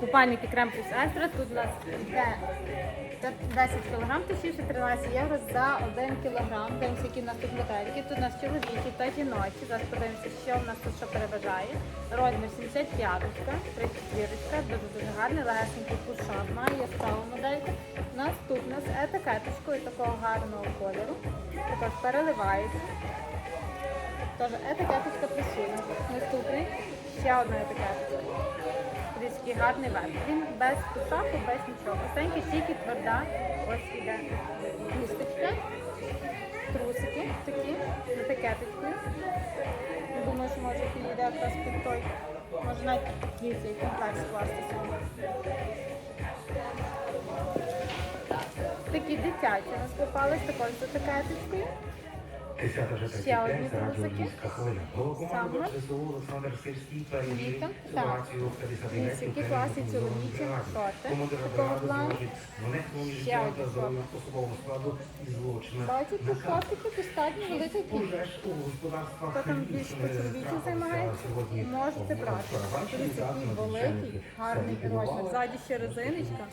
Купальники крем плюс екстра. Тут у нас йде 10 кг, точніше 13 євро за 1 кг. Дивимося, які у нас тут модельки. Тут у нас чоловічі та жіночі. Зараз подивимося, що в нас тут що переважає. Розмір 75, 34, дуже дуже гарний, легесенький пушап, має яскраву модельку. Наступна з етикеточкою такого гарного кольору. Також переливається. Тож етикеточка присутня. Наступний ще одна етикеточка. Який гарний верх. Він без пушаку, без нічого. Простенький, тільки тверда. Ось іде кісточка, трусики такі з етикеточкою. Думаю, що може підійде якраз під той. Може навіть такий цей комплекс класти собі. Такі дитячі у нас попались також з етикеточкою. Ще одні 35, радіо «Львівська хвиля». Головкомандувач. СЗУ Олександр Сирський перевірив ситуацію в 59 Дивіться, чоловічі шорти. Командир бригади зникнення Ще життя та здоров'я особового складу і злочину. Бачите, шортики достатньо великий кількість. Хто там більш по-чоловічі займається, можете брати. Дивіться, який великий, гарний розмір. Ззаді ще резиночка.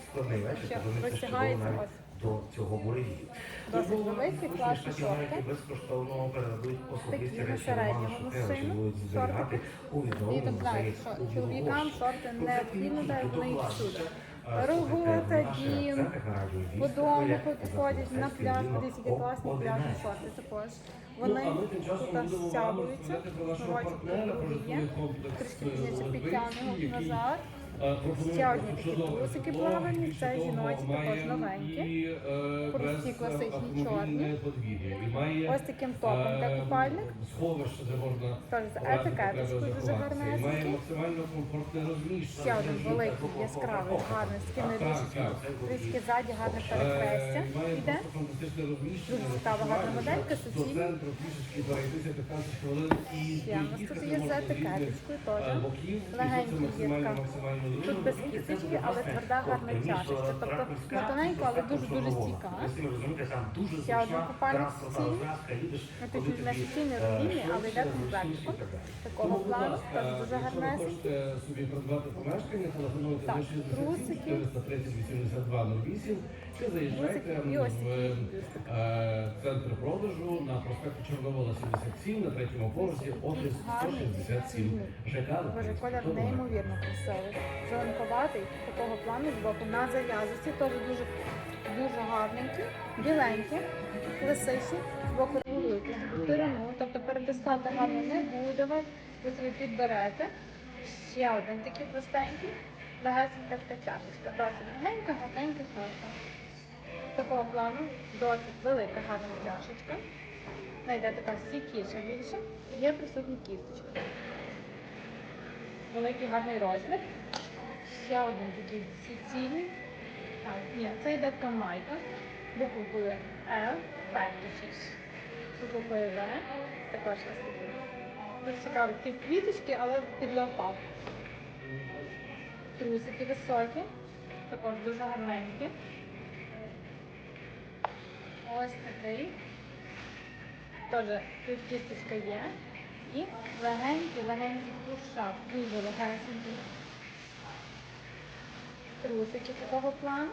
Ще це розтягається ось. До цього буревію. Досить великі, класні шорти. безкоштовно передадуть особисті Такі на речі середньому Роману будуть зберігати у відновленому музеї чоловікам шорти необхідно, так вони їх всюди. Е, Робота, дім, на по дому як ходять на пляж, дивіться, які о класні пляжні шорти також. Вони Ну, тут стягуються, є. житловий комплекс, Трішки е, пізніше підтягнемо назад. Е, Ще одні такі трусики плавані, це жіночі, також новенькі. Прості класичні чорні. Ось таким топом, де е, купальник. Сховище, Тож з етикеточкою дуже розміщення. Ще один великий, яскравий, гарний, з такими Так, так, Трішки ззаді гарне перехрестя Е, фантастичне розміщення. Дуже цікава, гарна моделька, що суцільна. До центру трішечки перейтися 15 хвилин і Ще у нас тут є з етикеточкою теж. Легенький є така. Тут без кісточки, але тверда гарна чашечка. Тобто не тоненька, але дуже-дуже стійка. Ще один купальник тут не на суцільній родині, але йде комплектом. Такого плану, теж дуже гарнесенький. Можете собі придбати помешкання, телефонуйте Так, на 67 трусики. 430 82 08 чи заїжджайте Трусики і ось в е, центр продажу на проспекті Чорновола 77 на третьому поверсі офіс гарний. 167 ЖК. Боже, колір неймовірно красивий. Зеленковатий, такого плану з боку на зав'язості, теж дуже, дуже гарненький, біленький, класичний, з боку регулюєте сторону, тобто перетискати гарно не буде, ви ви собі підберете. Ще один такий простенький, легесенька така чашечка, досить гарненька, гарненька сорта. Такого плану досить велика гарна чашечка. Найде така стійкіша більше, є присутні кісточки великий гарний розмір. Ще один такий суцільний. Так, ні, це йде така майка. L. Тут буквою V, також ось. Дуже цікаві такі квіточки, але під леопард. Трусики високі, також дуже гарненькі. Ось такий. Теж тут кісточка є. І легенький, легенький пушап, дуже легенький. Трусики такого плану.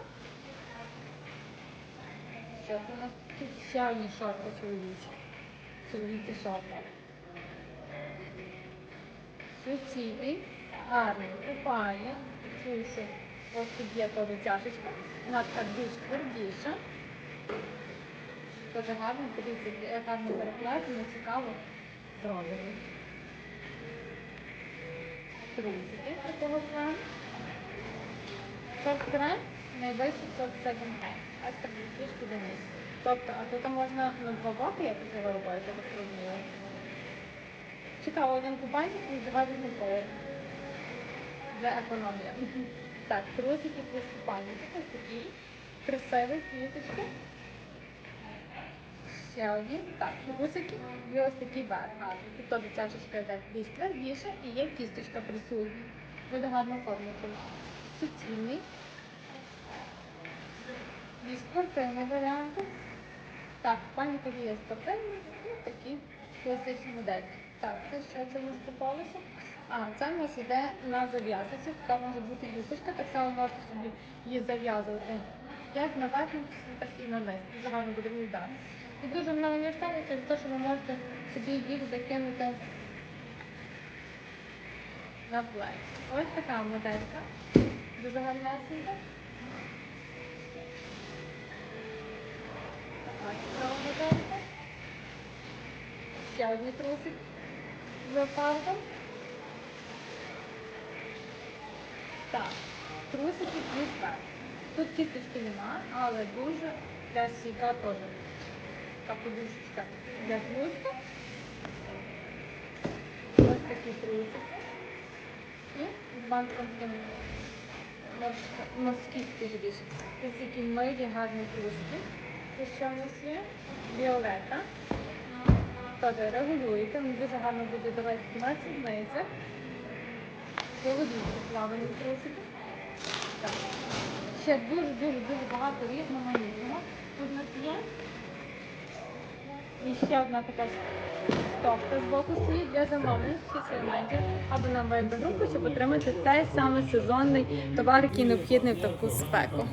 Це у нас тут ще одні шорти чоловічі. Чоловічі. Суцільний, гарний, купає. Чуюся, ось тут є теж чашечка. Вона така більш твердіша. Дуже гарно, подивіться, гарно переплетено, цікаво зроблено. Трусики такого плану. Шорт-крем, найвищий сорт second hand. Ось так трішки дониз. Тобто, а тут можна на два боки якось його робити, так зрозуміло. Цікаво, один купальник і два різних Для економії. Так, трусики плюс купальники. Ось такі. Красивий, квіточки. Ще одні. Так, трусики і ось такий верх теж чашечка йде більш твердіша і є кісточка присутня. Буде гарно оформити. Суцільний. Зі спортивний варіант. Так, пані є спортивний і такі класичні модельки. Так, це що це у нас? А, це в нас йде на зав'язці, така може бути юбочка, так само можете собі її зав'язувати як на верхню, так і на низ. Дуже гарно буде виглядати. І дуже вона універсальна через те, що ви можете собі їх закинути на плеч. Ось така моделька. Дуже така моделька. Ще одні трусик з леопардом. Так, трусики плюс верх. Тут кісточки нема, але дуже для стійка теж. Така подушечка для хвосту. Ось такі трусики. І з банком морські скажімо. Ось такі милі гарні трусики. Це що в нас є? Віолета. Теж регулюєте, він дуже гарно буде давати на сідницях. Голубі плавані трусики. Так. Ще дуже-дуже дуже багато різноманітного. Тут у нас є. І ще одна така стопка з боку стоїть для замовлень менеджер або на вайбер-групу, щоб отримати цей саме сезонний товар, який необхідний в таку спеку.